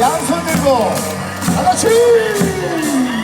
양손 들고 다 같이!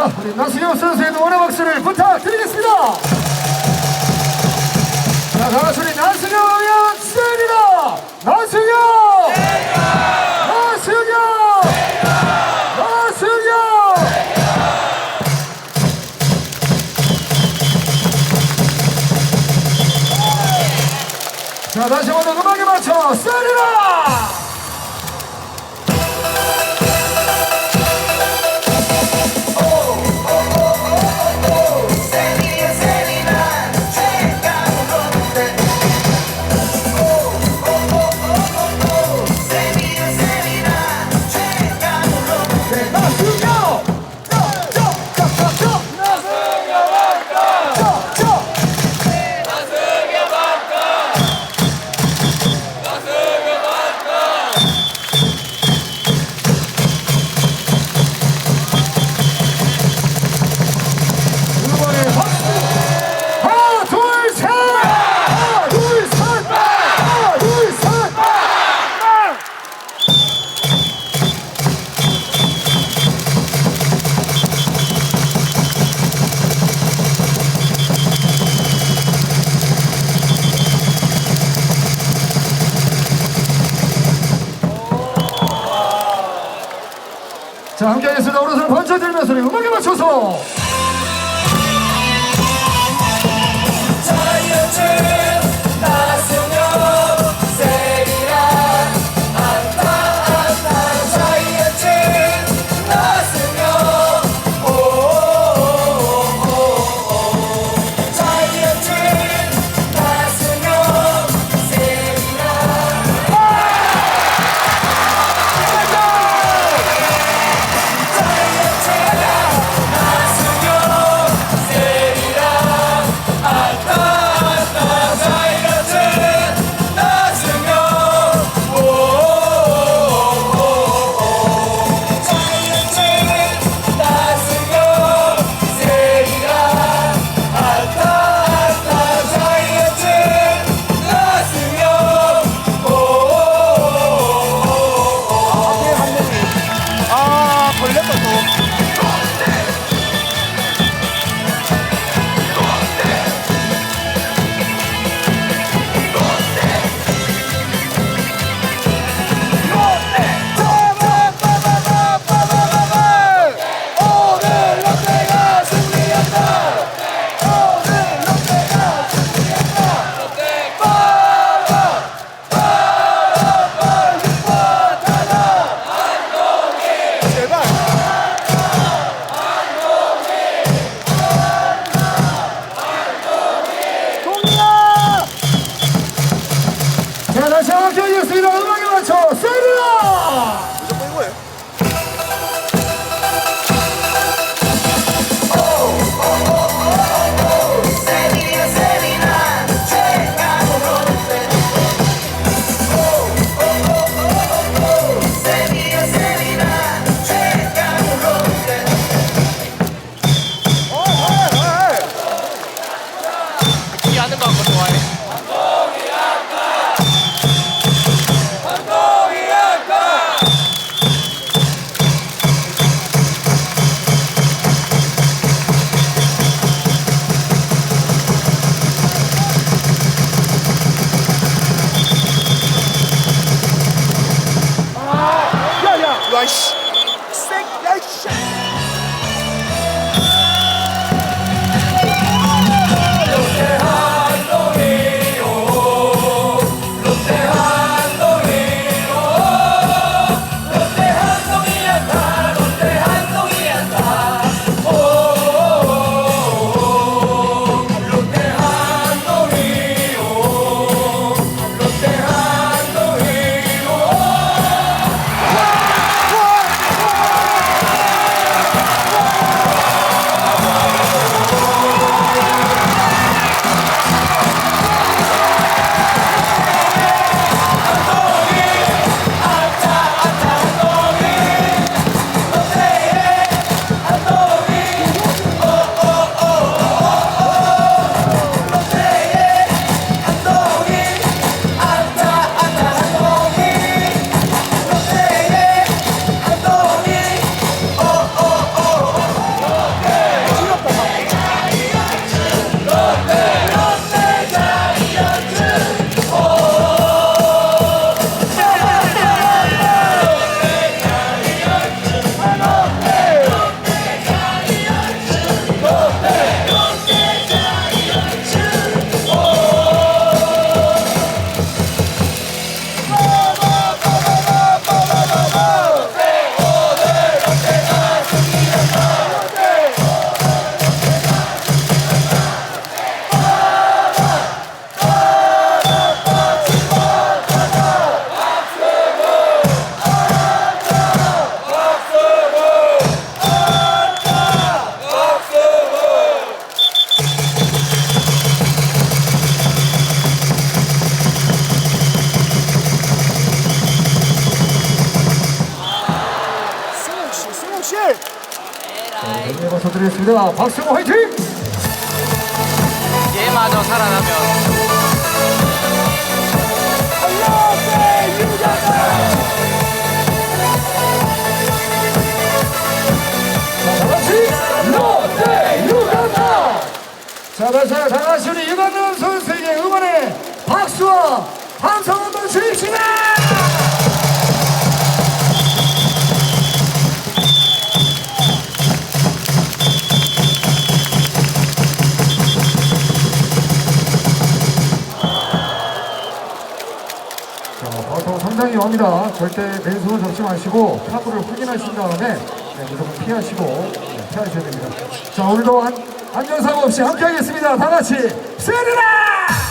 자, 우리 나수영 선수의 응원의 박수를 부탁드리겠습니다. 자, 다 같이 우리 나수영 연습입니다. 나수영! 나수영! 나수영! 자, 다시 한번 음악에 맞춰 쓰리라! 음악에 맞춰서 박수 드리겠습니다. 박수호 화이팅! 얘마저 살아나면 자, 다시 우리 유간남 선수에게 응원의 박수와 함성 한번 주십시다! 상당히 옵니다. 절대 맨손을 잡지 마시고 타구를 확인하신 다음에 네, 무조건 피하시고 네, 피하셔야 됩니다. 자, 오늘도 안, 안전사고 없이 함께 하겠습니다. 다 같이 세리라!